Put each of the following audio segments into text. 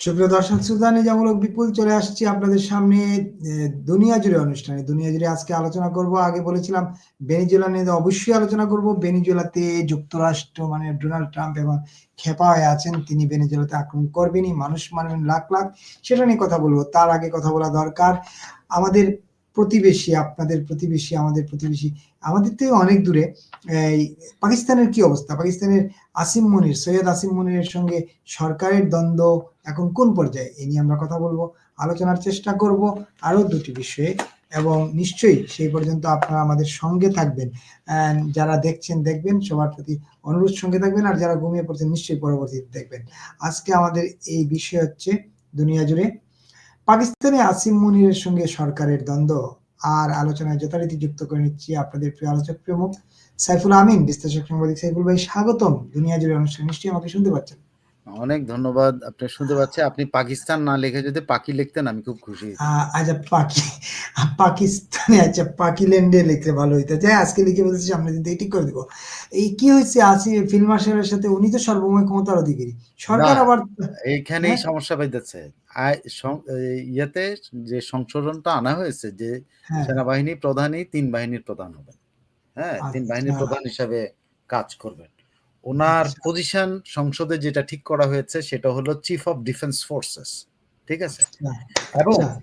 সুপ্রিয় দর্শক শ্রোতা নিজামূলক বিপুল চলে আসছি আপনাদের সামনে দুনিয়া জুড়ে অনুষ্ঠানে। দুনিয়া জুড়ে আজকে আলোচনা করব। আগে বলেছিলাম বেনিজুয়েলা নিয়ে অবশ্যই আলোচনা করব। বেনিজুয়েলাতে যুক্তরাষ্ট্র মানে ডোনাল্ড ট্রাম্প এবং খেপা হয়ে আছেন। তিনি বেনিজুয়েলাতে আক্রমণ করবেনই। মানুষ মারবেন লাখ, লাখ। সেটা নিয়ে কথা বলব তার আগে কথা বলা দরকার আমাদের প্রতিবেশী, আপনাদের প্রতিবেশী, আমাদের প্রতিবেশী, আমাদের থেকে অনেক দূরে পাকিস্তানের কি অবস্থা? পাকিস্তানের আসিম মনির, সৈয়দ আসিম মনিরের সঙ্গে সরকারের দ্বন্দ্ব এখন কোন পর্যায়ে? এ নিয়ে আমরা কথা বলব আলোচনার চেষ্টা করব আরও দুটি বিষয়ে এবং নিশ্চয়ই সেই পর্যন্ত আপনারা আমাদের সঙ্গে থাকবেন। যারা দেখছেন দেখবেন, সবার প্রতি অনুরোধ সঙ্গে থাকবেন। আর যারা ঘুমিয়ে পড়ছেন নিশ্চয়ই পরবর্তীতে দেখবেন। আজকে আমাদের এই বিষয় হচ্ছে দুনিয়া জুড়ে পাকিস্তানে আসিম মনিরের সঙ্গে সরকারের দ্বন্দ্ব আর আলোচনায় যথারীতি যুক্ত করে নিচ্ছি আপনাদের প্রিয় আলোচক প্রমুখ সাইফুল আমিন, বিশ্লেষক সাংবাদিক সাইফুল ভাই স্বাগতম। দুনিয়া জুড়ে অনুষ্ঠান নিশ্চয়ই আমাকে শুনতে পাচ্ছেন। অনেক ধন্যবাদ। আপনি শুনতে পাচ্ছি। আপনি পাকিস্তান না লিখে যদি পাকি লিখতেন আমি খুব খুশি আচ্ছা পাকি পাকিস্তানে আচ্ছা পাকিল্যান্ডে লিখলে ভালো হইতো। যাই আজকে লিখে বলতেছি সামনের দিন ঠিক করে দিব। এই কি হইছে আসি ফিল্ড মার্শালের সাথে উনি তো সর্বময় ক্ষমতার অধিকারী। সরকার আবার এইখানেই হ্যাঁ? সমস্যা পাইতেছে। ইয়েতে যে সংশোধনটা আনা হয়েছে যে হ্যাঁ। সেনাবাহিনী প্রধানই তিন বাহিনীর প্রধান হবেন। হ্যাঁ? তিন বাহিনীর আচ্ছা। প্রধান হিসাবে কাজ করবেন। আচ্ছা। পজিশন সংসদে যেটা ঠিক করা হয়েছে সেটা হলো চিফ অফ ডিফেন্স ফোর্সেস। ঠিক আছে? আচ্ছা, এবং আচ্ছা।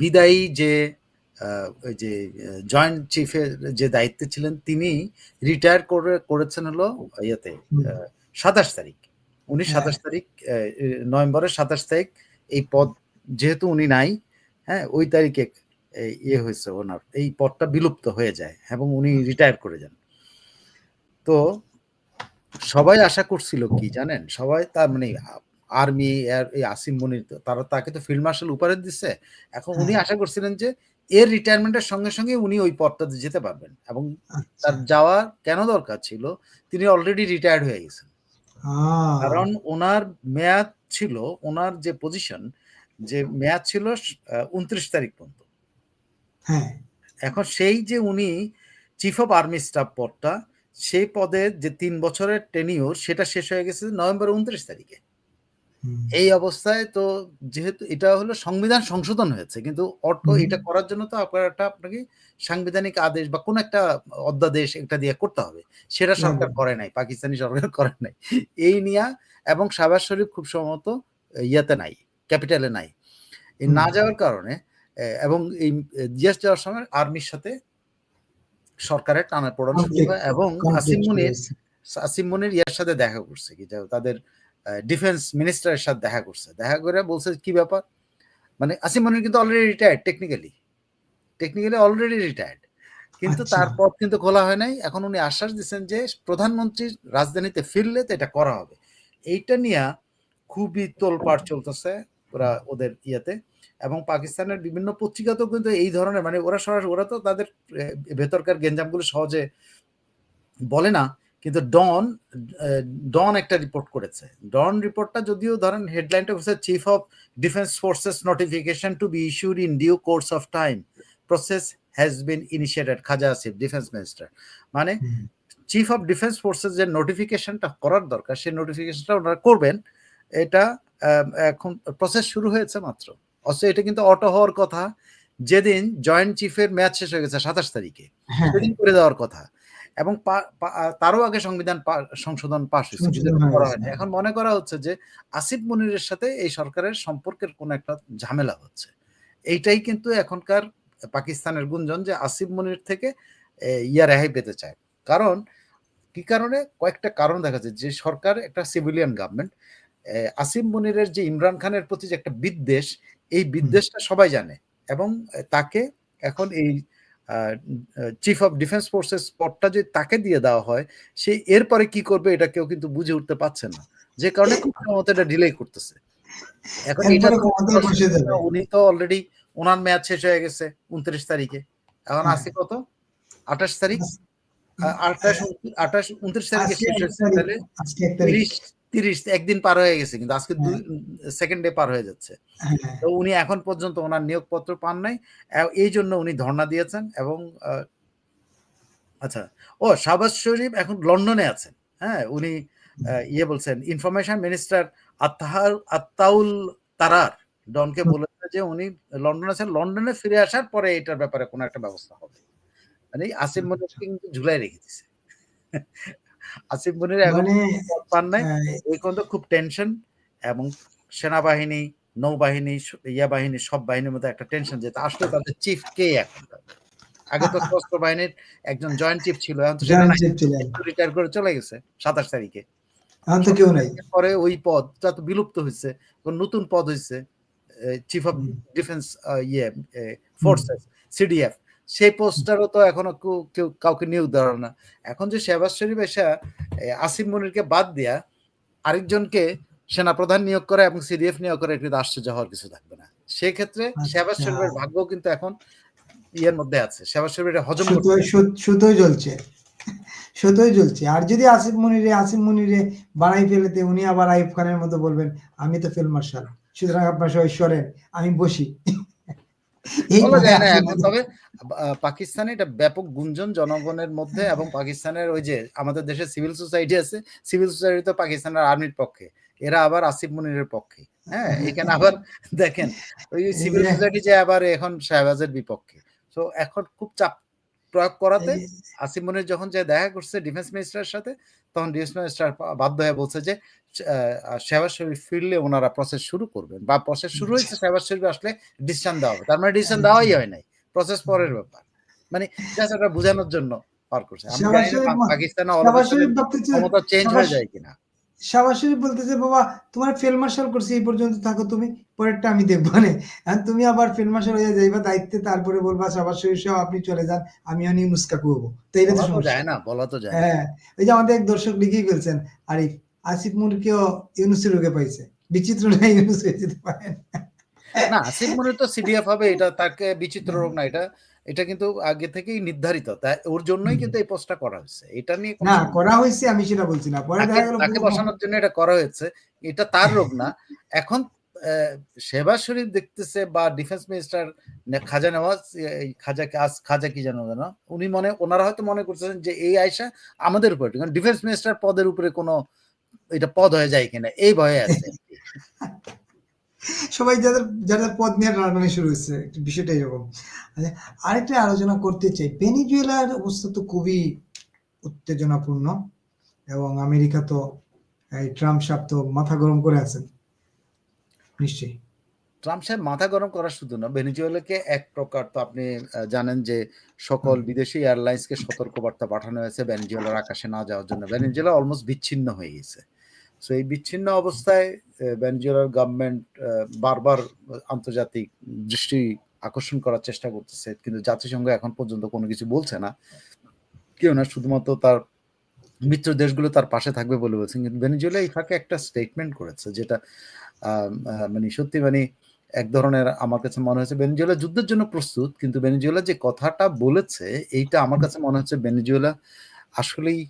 বিদায়ী যে যে জয়েন্ট চিফের যে দায়িত্বে ছিলেন তিনি রিটায়ার করে করেছেন হলো ইয়েতে ২৭ তারিখ। উনি সাতাশ তারিখ নভেম্বরের ২৭ তারিখ এই পদ যেহেতু উনি নাই, হ্যাঁ? ওই তারিখে ইয়ে হয়েছে ওনার এই পদটা বিলুপ্ত হয়ে যায় এবং উনি রিটায়ার করে যান। তো সবাই আশা করছিল কি জানেন? সবাই তার মানে আর্মি এই আসিম মনির তারা তাকে তো ফিল্ড মার্শাল উপহার দিচ্ছে এখন উনি হ্যাঁ। আশা করছিলেন যে এর রিটায়ারমেন্টের সঙ্গে, সঙ্গে উনি ওই পদটাতে যেতে পারবেন এবং আচ্ছা। তার যাওয়া কেন দরকার ছিল? তিনি অলরেডি রিটায়ার্ড হয়ে গেছেন। কারণ ওনার মেয়াদ ছিল, ওনার যে পজিশন যে মেয়াদ ছিল উনত্রিশ তারিখ পর্যন্ত। হ্যাঁ। এখন সেই যে উনি চিফ অফ আর্মি স্টাফ পদটা, সেই পদের যে তিন বছরের টেনিউর সেটা শেষ হয়ে গেছে নভেম্বর ২৯ তারিখে। এই অবস্থায় তো যেহেতু এটা হলো সংবিধান সংশোধন হয়েছে। কিন্তু অটো এটা করার জন্য তো আপনার একটা আপনাকে সাংবিধানিক আদেশ বা কোন একটা অধ্যাদেশ এটা দিয়ে করতে হবে। সেটা সরকার করে নাই। পাকিস্তানি সরকার করে নাই। এই নিয়া এবং শাহবাজ শরীফ খুব সম্ভবত ইয়াতে নাই, ক্যাপিটালে নাই। না যাওয়ার কারণে এবং এই জিএস যাওয়ার সময় আর্মির সাথে সরকারের কনফ্লিক্ট হয় এবং আসিম মনির আসিম মনির ইয়ার সাথে দেখা করছে কি তাদের ডিফেন্স মিনিস্টারের সাথে দেখা করছে। দেখা করে বলছে কি ব্যাপার? মানে আসিম মনির কিন্তু already retired technically. Technically already retired. কিন্তু আচ্ছা। তার পদ কিন্তু খোলা হয় নাই। এখন উনি আশ্বাস দিচ্ছেন যে প্রধানমন্ত্রীর রাজধানীতে ফিরলে তো এটা করা হবে। এইটা নিয়ে খুবই তোলপাড় চলতেছে ওরা ওদের ইয়েতে এবং পাকিস্তানের বিভিন্ন পত্রিকাতেও কিন্তু এই ধরনের মানে ওরা সরাসরি ওরা তো তাদের ভেতরকার গেঞ্জামগুলো সহজে বলে না। কিন্তু ডন ডন একটা রিপোর্ট করেছে। ডন রিপোর্টটা যদিও ধরেন হেডলাইনটা হচ্ছে chief of defence forces notification to be issued in due course of time. Process has been initiated Khawaja Asif defence minister. মানে চিফ অফ ডিফেন্স ফোর্সেস যে নোটিফিকেশনটা করার দরকার সেই নোটিফিকেশনটা ওনারা করবেন। এটা এখন প্রসেস শুরু হয়েছে মাত্র। অথচ এটা কিন্তু অটো হওয়ার কথা যেদিন জয়েন্ট চিফের ম্যাচ শেষ হয়ে গেছে ২৭ তারিখে। হ্যাঁ। সেদিন করে দেওয়ার কথা। এবং তারও আগে সংবিধান সংশোধন পাশ হইছে। কিন্তু সংশোধন হয়ে করা হয়নি। এখন মনে করা হচ্ছে যে আসিফ মনিরের সাথে এই সরকারের সম্পর্কের কোন একটা ঝামেলা হচ্ছে। এইটাই কিন্তু এখনকার পাকিস্তানের গুঞ্জন যে আসিফ মনির থেকে ইয়া রেহাই পেতে চায়। কারণ কি কারণে? কয়েকটা কারণ দেখা যায় যে সরকার একটা সিভিলিয়ান গভর্নমেন্ট। এ আসিফ মনিরের যে ইমরান খানের প্রতি যে একটা বিদ্বেষ, এই বিদ্বেষটা সবাই জানে এবং তাকে এখন এই চিফ অফ ডিফেন্স ফোর্সেস পদটা যদি তাকে দিয়ে দেওয়া হয়, সে এরপরে কি করবে এটা কেউ কিন্তু বুঝে উঠতে পারছে না। যে কারণে সম্ভবত এটা ডিলে করতেছে। এখন এটা। উনি তো অলরেডি উনার মেয়াদ শেষ হয়ে গেছে ২৯ তারিখে। এখন হ্যাঁ। আছে কত? ২৮ তারিখ? আজ আ ২৮ ২৮ ২৯ তারিখে শেষ হয়েছে। তাহলে আজকে ১ তারিখ। ৩০ ৩০ একদিন পার হয়ে গেছে কিন্তু আজকে দুই হ্যাঁ। সেকেন্ড ডে পার হয়ে যাচ্ছে। হ্যাঁ। তো উনি এখন পর্যন্ত উনার নিয়োগপত্র পান নাই। এই জন্য উনি ধর্ণা দিয়েছেন এবং আচ্ছা। ও শাহবাজ শরীফ এখন লন্ডনে আছেন। হ্যাঁ? উনি ইয়ে বলছেন ইনফরমেশন মিনিস্টার আত্তাহার আত্তাউল তারার ডনকে বলেছে যে উনি লন্ডনে আছেন লন্ডনে ফিরে আসার পরে এটার ব্যাপারে কোনো একটা ব্যবস্থা হবে মানে আসিফ মনিরকে কিন্তু ঝুলাই রেখে দিছে আসিফ মনির এখন মানে পান নাই। আহ, এই কিন্তু খুব টেনশন এবং সেনাবাহিনী নৌবাহিনী ইয়া বাহিনী সব বাহিনীর মধ্যে একটা টেনশন যে আসলে তাদের চিফ কে এখন আগে তো সশস্ত্র বাহিনীর একজন জয়েন্ট চিফ ছিল এখন তো রিটায়ার করে চলে গেছে সাতাশ তারিখে। এখন তো কেউ নাই। পরে ওই পদটা তো বিলুপ্ত হয়েছে নতুন পদ হয়েছে চিফ অফ ডিফেন্স ইয়ে ফোর্সেস সিডিএফ সেই পোস্টারও তো এখনও কেউ- কেউ কাউকে নিয়োগ দেওয়া না। এখন যে শেহবাজ শরীফ এসে আসিফ মনিরকে বাদ দিয়া আরেকজনকে সেনাপ্রধান নিয়োগ করে এবং সিডিএফ নিয়োগ করে কিন্তু আশ্চর্য হওয়ার কিছু থাকবে না। সেক্ষেত্রে শেহবাজ আচ্ছা। শরীফের ভাগ্য কিন্তু এখন ইয়ের মধ্যে আছে। শেহবাজ শরীফ এটা হজম করতে সুতোয় সুত- সুতোয় জ্বলছে। সুতোয় জ্বলছে। আর যদি আসিফ মনিরে আসিফ মনিরে বাড়াই ফেলেতে উনি আবার আইফ খানের মতো বলবেন আমি তো ফিল্ড মার্শাল। সুতরাং আপনার সবাই সরেন। আমি বসি। তবে পাকিস্তানে এটা ব্যাপক গুঞ্জন জনগণের মধ্যে এবং পাকিস্তানের ওই যে আমাদের দেশে সিভিল সোসাইটি আছে সিভিল সোসাইটি তো পাকিস্তানের আর্মির পক্ষে। এরা আবার আসিফ মুনিরের পক্ষে। হ্যাঁ এখানে আবার দেখেন ওই সিভিল সোসাইটি যে আবার এখন শাহবাজের বিপক্ষে। তো এখন খুব চাপ প্রয়োগ করাতে আসিফ মুনির যখন যে দেখা করছে ডিফেন্স মিনিস্টারের সাথে তখন ডিফেন্স মিনিস্টার বাধ্য হয়ে বলছে যে শেহবাজ শরীফ ফিরলে ওনারা প্রসেস শুরু করবেন বা প্রসেস শুরু হয়েছে শেহবাজ শরীফ আসলে ডিসিশন দেওয়া হবে। তার মানে ডিসিশন দেওয়াই হয় নাই। প্রসেস পরের ব্যাপার। মানে জাস্ট এটা বোঝানোর জন্য পার করছে। পাকিস্তানে ক্ষমতা চেঞ্জ হয়ে যায় কিনা। শাহবাজ শরীফ বলতেছে বাবা তোমার ফিল্ড মার্শাল করছি এই পর্যন্ত থাকো তুমি পরেরটা আমি দেখব না। আর তুমি আবার ফিল্ড মার্শাল হয়ে যাইবা দায়িত্বে তারপরে বলবা শাহবাজ শরীফ সহ আপনি চলে যান আমি অনেক মুস্কা কুয়াবো। তো এইটা তো যায় না বলা তো যায় হ্যাঁ ওই যে আমাদের এক দর্শক লিখেই ফেলছেন আরিফ আসিফ মুরকেও ইউনুসের রোগে পাইছে। বিচিত্র না ইউনুস যেতে না। আসিফ মনির তো সিডিএফ হবে এটা তাকে বিচিত্র রোগ না এটা এটা কিন্তু আগে থেকেই নির্ধারিত। তাই ওর জন্যই কিন্তু এই পোস্টটা করা হয়েছে। এটা নিয়ে না করা হয়েছে আমি সেটা বলছি না। পরে দেখা গেল তাকে বসানোর জন্য এটা করা হয়েছে। এটা তার রোগ না। এখন শেহবাজ শরীফ দেখতেছে বা ডিফেন্স মিনিস্টার খাজা নওয়াজ খাজা খাজা কি জানো জানো উনি মনে ওনারা হয়তো মনে করতেছেন যে এই আয়সা আমাদের উপরে কারণ ডিফেন্স মিনিস্টার পদের উপরে কোনো এটা পদ হয়ে যায় কিনা এই ভয়ে আছে। সবাই যাদের যাদের পদ নিয়ে রানানি শুরু হয়েছে বিষয়টা এরকম। আচ্ছা, আরেকটা আলোচনা করতে চাই। ভেনিজুয়েলার অবস্থা তো খুবই উত্তেজনাপূর্ণ এবং আমেরিকা তো এই ট্রাম্প সাপ তো মাথা গরম করে আছেন। নিশ্চয়ই। ট্রাম্প সাহেব মাথা গরম করার শুধু না ভেনিজুয়েলাকে এক প্রকার তো আপনি জানেন যে সকল বিদেশি এয়ারলাইন্সকে সতর্কবার্তা পাঠানো হয়েছে ভেনিজুয়েলার আকাশে না যাওয়ার জন্য। ভেনিজুয়েলা অলমোস্ট বিচ্ছিন্ন হয়ে গেছে। সো এই বিচ্ছিন্ন অবস্থায় ভেনিজুয়েলার গভর্নমেন্ট বারবার আন্তর্জাতিক দৃষ্টি আকর্ষণ করার চেষ্টা করতেছে কিন্তু জাতিসংঘ এখন পর্যন্ত কোনো কিছু বলছে না। কেউ না শুধুমাত্র তার মিত্র দেশগুলো তার পাশে থাকবে বলে বলছেন কিন্তু ভেনিজুয়েলা এই ফাঁকে একটা স্টেটমেন্ট করেছে যেটা মানে সত্যি মানে এক ধরনের আমার কাছে মনে হচ্ছে ভেনিজুয়েলা যুদ্ধের জন্য প্রস্তুত কিন্তু ভেনিজুয়েলা যে কথাটা বলেছে এইটা আমার কাছে মনে হচ্ছে ভেনিজুয়েলা আসলেই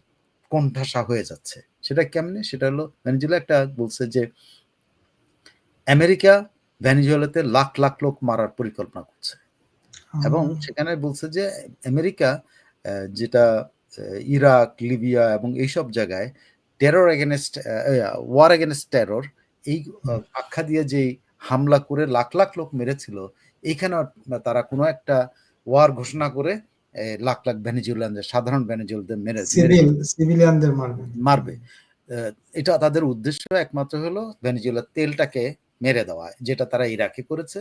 কোণঠাসা হয়ে যাচ্ছে। সেটা কেমনে? সেটা হলো ভেনিজুয়েলা একটা বলছে যে আমেরিকা ভেনিজুয়েলাতে লাখ লাখ লোক মারার পরিকল্পনা করছে। এবং সেখানে বলছে যে আমেরিকা যেটা ইরাক লিবিয়া এবং এইসব জায়গায় terror against war against terror এই আখ্যা দিয়ে যে হামলা করে লাখ লাখ লোক মেরেছিল। এইখানে তারা কোনো একটা ওয়ার ঘোষণা করে লাখ লাখ ভেনিজুয়েলানদের সাধারণ ভেনিজুয়েলদের মেরে সিভিলিয়ানদের মারবে। আহ, এটা তাদের উদ্দেশ্য একমাত্র হলো ভেনিজুয়েলার তেলটাকে মেরে দেওয়া যেটা তারা ইরাকে করেছে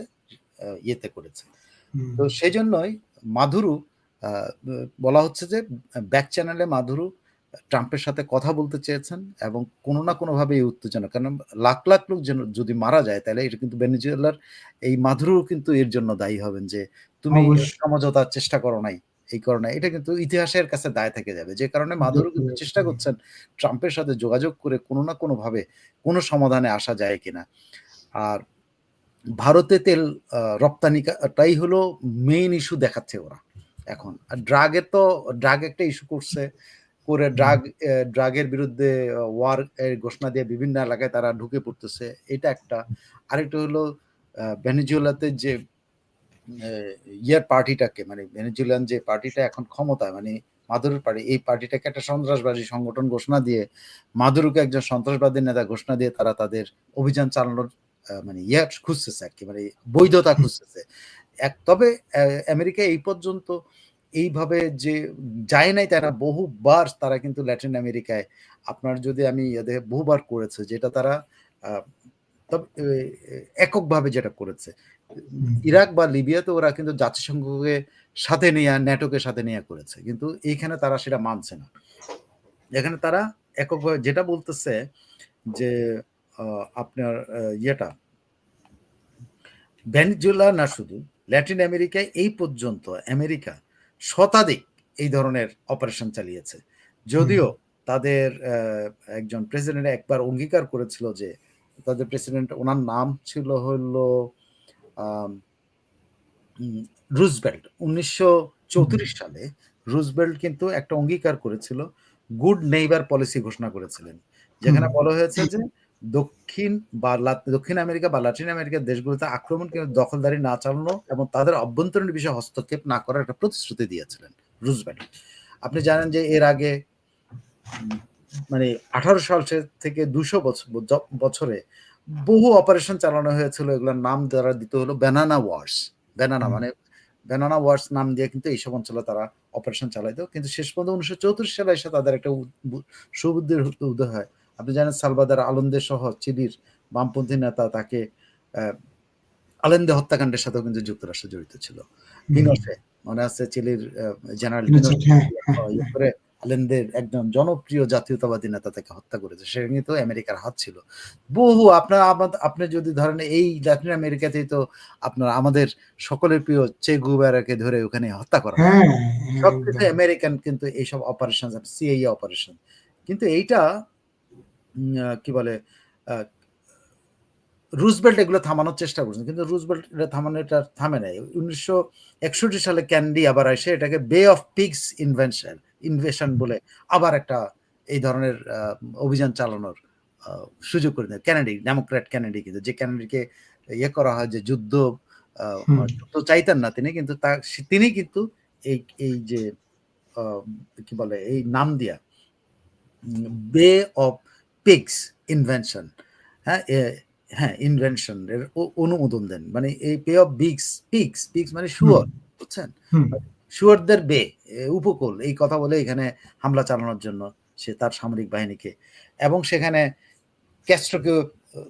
ইয়েতে করেছে। তো সেই জন্যই মাধুরু আহ, বলা হচ্ছে যে ব্যাক চ্যানেলে মাধুরু ট্রাম্পের সাথে কথা বলতে চেয়েছেন এবং কোনো না কোনো ভাবে এই উত্তেজনা কারণ লাখ লাখ লোক যেন যদি মারা যায় তাহলে এটা কিন্তু ভেনেজুয়েলার এই মাধুরু কিন্তু এর জন্য দায়ী হবেন যে তুমি। সমঝোতার চেষ্টা করো নাই। এই কারণে এটা কিন্তু ইতিহাসের কাছে দায় থেকে যাবে। যে কারণে মাধুরু কিন্তু চেষ্টা করছেন ট্রাম্পের সাথে যোগাযোগ করে কোনো না কোনোভাবে কোনো সমাধানে আসা যায় কিনা। আর ভারতে তেল রপ্তানিটাই হলো মেইন ইস্যু দেখাচ্ছে ওরা এখন। আর ড্রাগের তো ড্রাগ একটা ইস্যু করছে। করে ড্রাগ ড্রাগের বিরুদ্ধে ওয়ার ঘোষণা দিয়ে বিভিন্ন এলাকায় তারা ঢুকে পড়তেছে। এটা একটা। আরেকটা হলো ভেনেজুয়েলাতে যে ইয়ার পার্টিটাকে মানে ভেনেজুয়েলান যে পার্টিটা এখন ক্ষমতায় মানে মাদুরোর পার্টি এই পার্টিটাকে একটা সন্ত্রাসবাদী সংগঠন ঘোষণা দিয়ে মাদুরোকে একজন সন্ত্রাসবাদী নেতা ঘোষণা দিয়ে তারা তাদের অভিযান চালানোর মানে ইয়ে খুঁজতেছে আর কি মানে বৈধতা খুঁজতেছে। এক তবে আমেরিকা এই পর্যন্ত এইভাবে যে যায় নাই তারা বহুবার তারা কিন্তু ল্যাটিন আমেরিকায়। আপনার যদি আমি বহুবার করেছে যেটা তারা এককভাবে যেটা করেছে। ইরাক বা লিবিয়াতে ওরা কিন্তু জাতিসংঘকে সাথে নিয়ে ন্যাটোকে সাথে নিয়ে করেছে। কিন্তু এইখানে তারা সেটা মানছে না। এখানে তারা এককভাবে যেটা বলতেছে যে আহ, আপনার ইয়েটা ভেনিজুয়েলা না শুধু ল্যাটিন আমেরিকায় এই পর্যন্ত আমেরিকা শতাধিক এই ধরনের অপারেশন চালিয়েছে। যদিও তাদের একজন প্রেসিডেন্ট একবার অঙ্গীকার করেছিল যে তাদের প্রেসিডেন্ট ওনার নাম ছিল হলো রুজবেল্ট উনিশশো চৌত্রিশ সালে রুজবেল্ট কিন্তু একটা অঙ্গীকার করেছিল গুড নেইবার পলিসি ঘোষণা করেছিলেন। যেখানে বলা হয়েছে যে দক্ষিণ বা দক্ষিণ আমেরিকা বা লাতিন আমেরিকার দেশগুলোতে আক্রমণ কিংবা দখলদারি না চালানো এবং তাদের অভ্যন্তরীণ বিষয়ে হস্তক্ষেপ না করার একটা প্রতিশ্রুতি দিয়েছিলেন রুজবেল্ট আপনি জানেন যে এর আগে মানে আঠারো সাল থেকে দুশো বছরে বহু অপারেশন চালানো হয়েছিল এগুলোর নাম দ্বারা দিতে হলো ব্যানানা ওয়ার্স। ব্যানানা মানে ব্যানানা ওয়ার্স নাম দিয়ে কিন্তু এইসব অঞ্চলে তারা অপারেশন চালাইতো। কিন্তু শেষ পর্যন্ত উনিশশো চৌত্রিশ সালে এসে তাদের একটা সুবুদ্ধির উদয় হয়। আপনি জানেন সালবাদার আলন্দে সহ চিলির বামপন্থী নেতা তাকে আলেন্দে হত্যাকাণ্ডের সাথেও কিন্তু যুক্তরাষ্ট্র জড়িত ছিল। পিনোসে মনে আছে চিলির জেনারেল হ্যাঁ, হ্যাঁ, করে আলেন্দের একজন জনপ্রিয় জাতীয়তাবাদী নেতা তাকে হত্যা করেছে। সেখানে কিন্তু আমেরিকার হাত ছিল। বহু আপনার আপনি যদি ধরেন এই ল্যাটিন আমেরিকাতেই তো আপনার আমাদের সকলের প্রিয় চে গুবেরাকে ধরে ওখানে হত্যা করা হ্যাঁ, সবকিছু আমেরিকান কিন্তু এইসব অপারেশন সিআইএ অপারেশন কিন্তু এইটা কি বলে রুজবেল্ট এগুলো থামানোর চেষ্টা করছেন কিন্তু রুজবেল্ট এটা থামানো এটা থামে নাই উনিশশো একষট্টি সালে ক্যান্ডি আবার এসে এটাকে বে অফ পিগস ইনভেনশন ইনভেশন বলে আবার একটা এই ধরনের অভিযান চালানোর সুযোগ করে দেয় ক্যানেডি ডেমোক্র্যাট ক্যানেডি কিন্তু যে ক্যানেডিকে ইয়ে করা হয় যে যুদ্ধ। যুদ্ধ চাইতেন না তিনি কিন্তু তা তিনি কিন্তু এই এই যে আহ, কি বলে এই নাম দিয়া বে অফ পিগস ইনভেনশন হ্যাঁ হ্যাঁ ইনভেনশন এর অনুমোদন দেন। মানে এই bay of Biggs pigs pigs মানে শুয়োর বুঝছেন? শুয়োরদের বে উপকূল এই কথা বলে এখানে হামলা চালানোর জন্য সে তার সামরিক বাহিনীকে। এবং সেখানে ক্যাস্ট্রোকে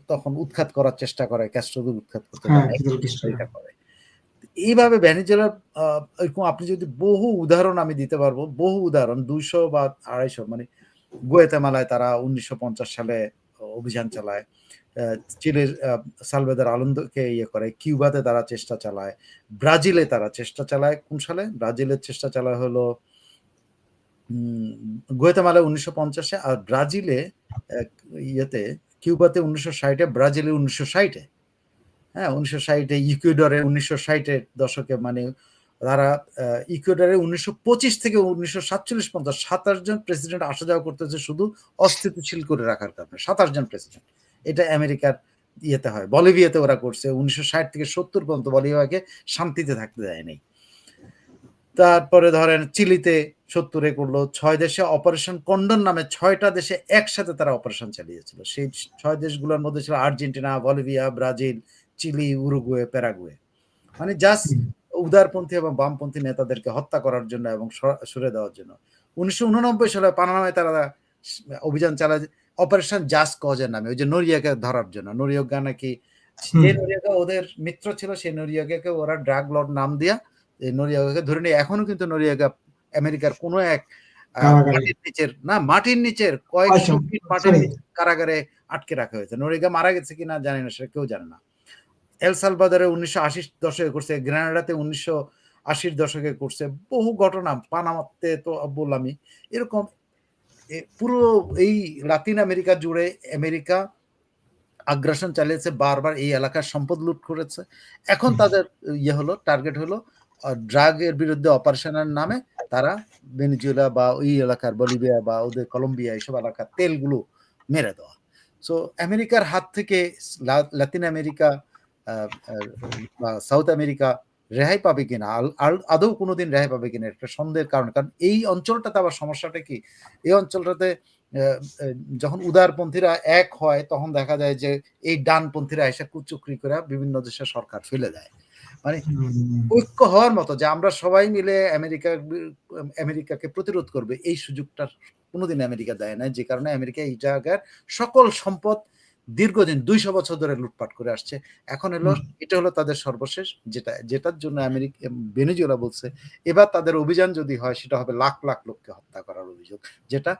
তখন উৎখাত করার চেষ্টা করে ক্যাস্ট্রোকে উৎখাত করতে হ্যাঁ, করে। এইভাবে ভেনিজুয়েলার আহ, এরকম আপনি যদি বহু উদাহরণ আমি দিতে পারব বহু উদাহরণ দুইশো বা আড়াইশো মানে গুয়েতেমালায় তারা উনিশশো পঞ্চাশ সালে অভিযান চালায়। চিলের আহ, সালভেদার আনন্দকে ইয়ে করে কিউবাতে তারা চেষ্টা চালায় ব্রাজিলে তারা চেষ্টা চালায়। কোন সালে? ব্রাজিলের চেষ্টা চালায় হলো উম, গুয়েতেমালায় উনিশশো পঞ্চাশে আর ব্রাজিলে ইয়েতে কিউবাতে উনিশশো ষাটে ব্রাজিলে উনিশশো ষাটে হ্যাঁ উনিশশো ষাটে ইকুয়েডরে উনিশশো ষাটের দশকে মানে তারা ইকুয়েডরে উনিশশো থেকে উনিশশো সাতচল্লিশ পর্যন্ত সাতাশ জন প্রেসিডেন্ট আসা যাওয়া করতেছে শুধু অস্থিতিশীল করে রাখার কারণে, সাতাশ জন প্রেসিডেন্ট এটা আমেরিকার ইয়েতে হয়, বলিভিয়াতে ওরা করছে, উনিশশো ষাট থেকে সত্তর পর্যন্ত বলিভিয়াকে শান্তিতে থাকতে দেয়নি তারপরে ধরেন চিলিতে সত্তরে করল, ছয় দেশে অপারেশন কন্ডন নামে ছয়টা দেশে একসাথে তারা অপারেশন চালিয়েছিল। সেই ছয় দেশগুলোর মধ্যে ছিল Argentina, Bolivia, Brazil, Chile, Uruguay, Paraguay. মানে জাস্ট উদারপন্থী এবং বামপন্থী নেতাদেরকে হত্যা করার জন্য এবং সরে দেওয়ার জন্য। উনিশশো উননব্বই সালে পানামায় তারা অভিযান চালায় অপারেশন জাস কজের নামে ওই যে নরিয়াকে ধরার জন্য। নরিয়গা নাকি যে হুম। নরিয়াগা ওদের মিত্র ছিল সেই নরিয়াগাকে ওরা ড্রাগ লর্ড নাম দিয়া এই নরিয়াগাকে ধরে নিয়ে এখনও কিন্তু নরিয়াগা আমেরিকার কোনো এক। মাটির নিচের না মাটির নিচের কয়েকশো আচ্ছা, ফিট মাটির কারাগারে আটকে রাখা হয়েছে। নরিয়াগা মারা গেছে কিনা জানি না সেটা কেউ জানে না। এল সালভাদরে উনিশশো আশির দশকে করছে গ্রানাডাতে উনিশশো আশির দশকে করছে। বহু ঘটনা পানামাতে তো বললামই এরকম পুরো এই লাতিন আমেরিকা জুড়ে আমেরিকা আগ্রাসন চালিয়েছে বারবার এই এলাকার সম্পদ লুট করেছে। এখন তাদের ইয়ে হলো টার্গেট হলো ড্রাগের বিরুদ্ধে অপারেশনের নামে তারা ভেনিজুয়েলা বা ওই এলাকার বলিভিয়া বা ওদের কলম্বিয়া এইসব এলাকার তেলগুলো মেরে দেওয়া। সো আমেরিকার হাত থেকে লাতিন আমেরিকা বা সাউথ আমেরিকা রেহাই পাবে কিনা? আদৌ কোনোদিন রেহাই পাবে কিনা? একটা সন্দেহের কারণ। কারণ এই অঞ্চলটাতে আবার সমস্যাটা কি? এই অঞ্চলটাতে যখন উদারপন্থীরা এক হয়, তখন দেখা যায় যে এই ডানপন্থীরা এসে কুচুকরি করে বিভিন্ন দেশের সরকার ফেলে দেয়। মানে ঐক্য হওয়ার মতো যে আমরা সবাই মিলে আমেরিকা, আমেরিকাকে প্রতিরোধ করবে, এই সুযোগটা কোনোদিন আমেরিকা দেয় না যে কারণে আমেরিকা এই জায়গার সকল সম্পদ দীর্ঘদিন দুইশো বছর ধরে লুটপাট করে আসছে। এখন এলো এটা হলো তাদের সর্বশেষ যেটা যেটার জন্য আমেরিকা ভেনেজুয়েলা বলছে এবার তাদের অভিযান যদি হয় সেটা হবে লাখ লাখ লোককে হত্যা করার অভিযোগ যেটা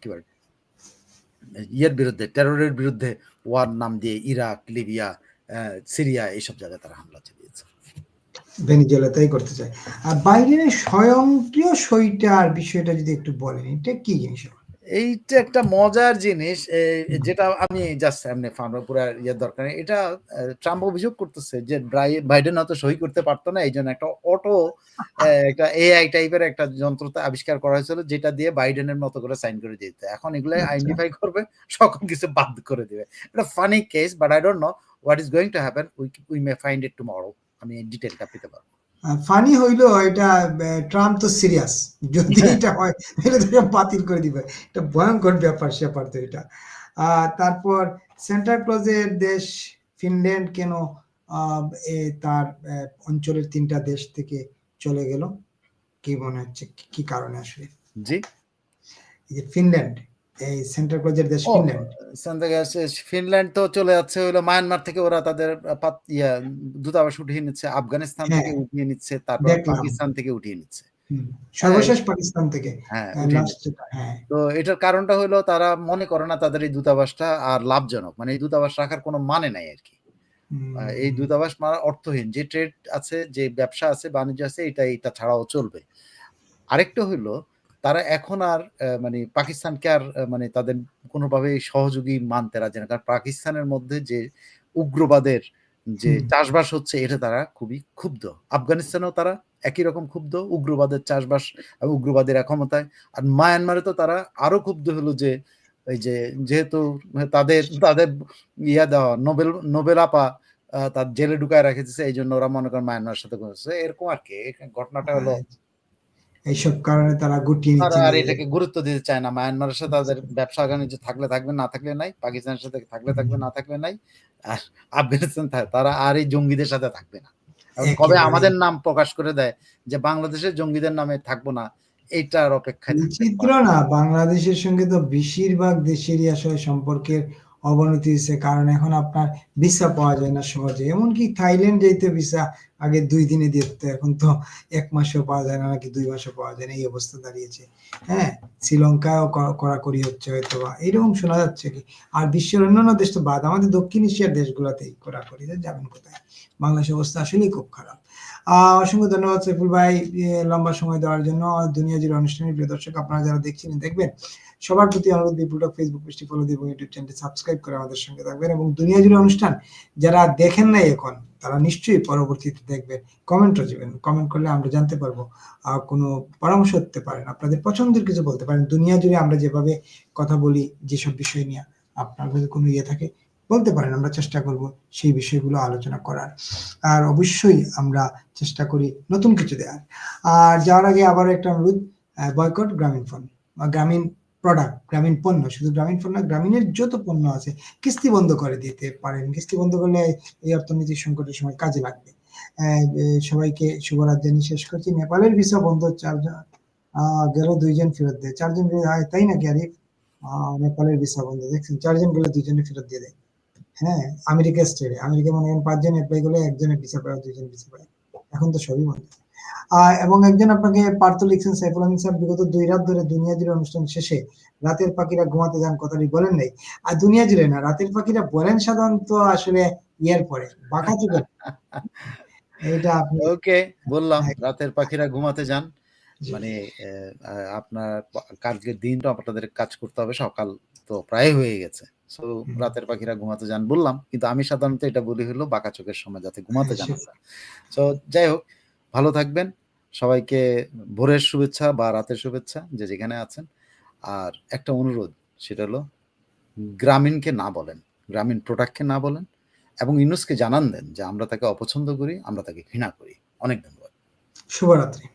কি বলে ইয়ের বিরুদ্ধে টেররের বিরুদ্ধে ওয়ার নাম দিয়ে ইরাক লিবিয়া আহ, সিরিয়া এইসব জায়গায় তারা হামলা চালিয়েছে। ভেনিজুয়েলা তাই করতে চায়। আর বাইডেনের স্বয়ংক্রিয় সইটার বিষয়টা যদি একটু বলেন এটা কি জিনিস? এইটা একটা মজার জিনিস যেটা আমি জাস্ট এমনি ফার্মার পুরো ইয়ের দরকার নেই। এটা ট্রাম্প অভিযোগ করতেছে যে বাইডেন হয়তো সই করতে পারতো না এই জন্য একটা অটো একটা এআই টাইপের একটা যন্ত্রতে আবিষ্কার করা হয়েছিল যেটা দিয়ে বাইডেনের মতো করে সাইন করে দিতে এখন এগুলো। আইডেন্টিফাই করবে সকল কিছু বাদ করে দিবে এটা funny case but I don't know what is going to happen we we may find it tomorrow আমি ডিটেলটা পেতে পারব ফানি হইল এটা ট্রাম্প তো সিরিয়াস যদি এটা হয় তাহলে তো বাতিল করে দিবে। এটা ভয়ঙ্কর ব্যাপার স্যাপার তো এটা। তারপর সেন্টার ক্লোজের দেশ ফিনল্যান্ড কেন তার অঞ্চলের তিনটা দেশ থেকে চলে গেল? কি মনে হচ্ছে? কি- কি কারণে আসলে? জি। ফিনল্যান্ড এই সেন্টার ক্লজের দেশ ফিনল্যান্ড ফিনল্যান্ড তো চলে যাচ্ছে হলো মায়ানমার থেকে ওরা তাদের ইয়া, দূতাবাস উঠিয়ে নিচ্ছে আফগানিস্তান হ্যাঁ। থেকে উঠিয়ে নিচ্ছে তারপর পাকিস্তান থেকে উঠিয়ে নিচ্ছে। সর্বশেষ পাকিস্তান থেকে হ্যাঁ হ্যাঁ। তো এটার কারণটা হলো তারা মনে করে না তাদের এই দূতাবাসটা আর লাভজনক মানে এই দূতাবাস রাখার কোনো মানে নাই আর কি। এই দূতাবাস মানে অর্থহীন যে ট্রেড আছে যে ব্যবসা আছে বাণিজ্য আছে এটা এটা ছাড়াও চলবে। আরেকটা হইল তারা এখন আর মানে পাকিস্তানকে আর মানে তাদের কোনোভাবে সহযোগী মানতে রাজি না। কারণ পাকিস্তানের মধ্যে যে উগ্রবাদের যে চাষবাস হচ্ছে এটা তারা খুবই ক্ষুব্ধ। আফগানিস্তানেও তারা একই রকম ক্ষুব্ধ উগ্রবাদের চাষবাস আর উগ্রবাদের ক্ষমতায় আর মায়ানমারে তো তারা আরও ক্ষুব্ধ হলো যে এই যে যেহেতু তাদের তাদের ইয়া দেওয়া নোবেল নোবেল আপা তার জেলে ঢুকায় রেখেছে এই জন্য ওরা মনে করেন মায়ানমার সাথে করছে এরকম আর কি ঘটনাটা হলো এইসব কারণে তারা গুটিয়ে নিচ্ছে আর এটাকে গুরুত্ব দিতে চায় না। মায়ানমারের সাথে তাদের ব্যবসা বাণিজ্য থাকলে থাকবে না থাকলে নাই। পাকিস্তানের সাথে থাকলে থাকবে না থাকলে নাই। আর আফগানিস্তান তারা আর এই জঙ্গিদের সাথে থাকবে না। কবে আমাদের নাম প্রকাশ করে দেয় যে বাংলাদেশের জঙ্গিদের নামে থাকব না এইটার অপেক্ষায় থাকতে বিচিত্র না বাংলাদেশের সঙ্গে তো বেশিরভাগ দেশেরই আসলে সম্পর্কের অবনতি হয়েছে। কারণ এখন আপনার ভিসা পাওয়া যায় না সহজে। এমনকি থাইল্যান্ড যেতে ভিসা আগে দুই দিনে দিতে এখন তো এক মাসেও পাওয়া যায় না, নাকি দুই মাসও পাওয়া যায় না, এই অবস্থা দাঁড়িয়েছে। হ্যাঁ শ্রীলঙ্কাও করা- কড়াকড়ি হচ্ছে হয়তো বা এরকম শোনা যাচ্ছে কি? আর বিশ্বের অন্যান্য দেশ তো বাদ। আমাদের দক্ষিণ এশিয়ার দেশগুলোতেই কড়াকড়ি। যাবেন কোথায়? বাংলাদেশের অবস্থা আসলেই খুব খারাপ। অসংখ্য ধন্যবাদ সাইফুল ভাই লম্বা সময় দেওয়ার জন্য। দুনিয়া জুড়ে অনুষ্ঠানের প্রিয় দর্শক আপনারা যারা দেখছেন, দেখবেন। সবার প্রতি অনুরোধ বিপুলক ফেসবুক পেজটি ফলো দিয়ে এবং ইউটিউব চ্যানেলটি সাবস্ক্রাইব করে আমাদের সঙ্গে থাকবেন এবং দুনিয়া জুড়ে অনুষ্ঠান যারা দেখেন নাই এখন, তারা নিশ্চয়ই পরবর্তীতে দেখবেন কমেন্টও দিবেন। কমেন্ট করলে আমরা জানতে পারব কোনো পরামর্শ দিতে পারেন, আপনাদের পছন্দের কিছু বলতে পারেন। দুনিয়া জুড়ে আমরা যেভাবে কথা বলি, যেসব বিষয় নিয়ে আপনার যদি কোনো ইয়ে থাকে, বলতে পারেন। আমরা চেষ্টা করব সেই বিষয়গুলো আলোচনা করার। আর অবশ্যই আমরা চেষ্টা করি নতুন কিছু দেওয়ার আর যাওয়ার আগে আবার একটা অনুরোধ বয়কট গ্রামীণ ফোন গ্রামীণ প্রোডাক্ট গ্রামীণ পণ্য শুধু গ্রামীণ পণ্য গ্রামীণের যত পণ্য আছে কিস্তি বন্ধ করে দিতে পারেন। কিস্তি বন্ধ করলে এই অর্থনৈতিক সংকটের সময় কাজে লাগবে। সবাইকে শুভরাত জানিয়ে শেষ করছি। নেপালের ভিসা বন্ধ চারজন গেল দুইজন ফেরত দেয়। চারজন আয়, তাই নাকি আরিফ? নেপালের ভিসা বন্ধ দেখছেন? চারজন গেলে দুইজনে ফেরত দিয়ে দেয়। হ্যাঁ আমেরিকা স্টেটে। আমেরিকা মনে করেন পাঁচজন অ্যাপ্লাই করলে একজনের ভিসা পায় দুইজন ভিসা পায়। এখন তো সবই বন্ধ। এবং একজন আপনাকে পার্থ লিখছেন সাইফুল আমিন স্যার বিগত দুই রাত ধরে দুনিয়া জুড়ে অনুষ্ঠান শেষে রাতের পাখিরা ঘুমাতে যান কথাটি বলেন নাই। আর দুনিয়া জুড়ে না রাতের পাখিরা বলেন সাধারণত আসলে ইয়ার পরে বাঁকা এইটা আপনি ওকে বললাম রাতের পাখিরা ঘুমাতে যান। মানে আপনার কালকের দিনটা আপনাদের কাজ করতে হবে সকাল তো প্রায় হয়ে গেছে। সো রাতের পাখিরা ঘুমাতে যান বললাম কিন্তু আমি সাধারণত এটা বলি হলো বাঁকা চোখের সময় যাতে ঘুমাতে যান সো যাই হোক ভালো থাকবেন। সবাইকে ভোরের শুভেচ্ছা বা রাতের শুভেচ্ছা যে যেখানে আছেন। আর একটা অনুরোধ, সেটা হলো গ্রামীণকে না বলেন, গ্রামীণ প্রোডাক্টকে না বলেন এবং ইউনুসকে জানান দেন যে আমরা তাকে অপছন্দ করি, আমরা তাকে ঘৃণা করি। অনেক ধন্যবাদ। শুভরাত্রি।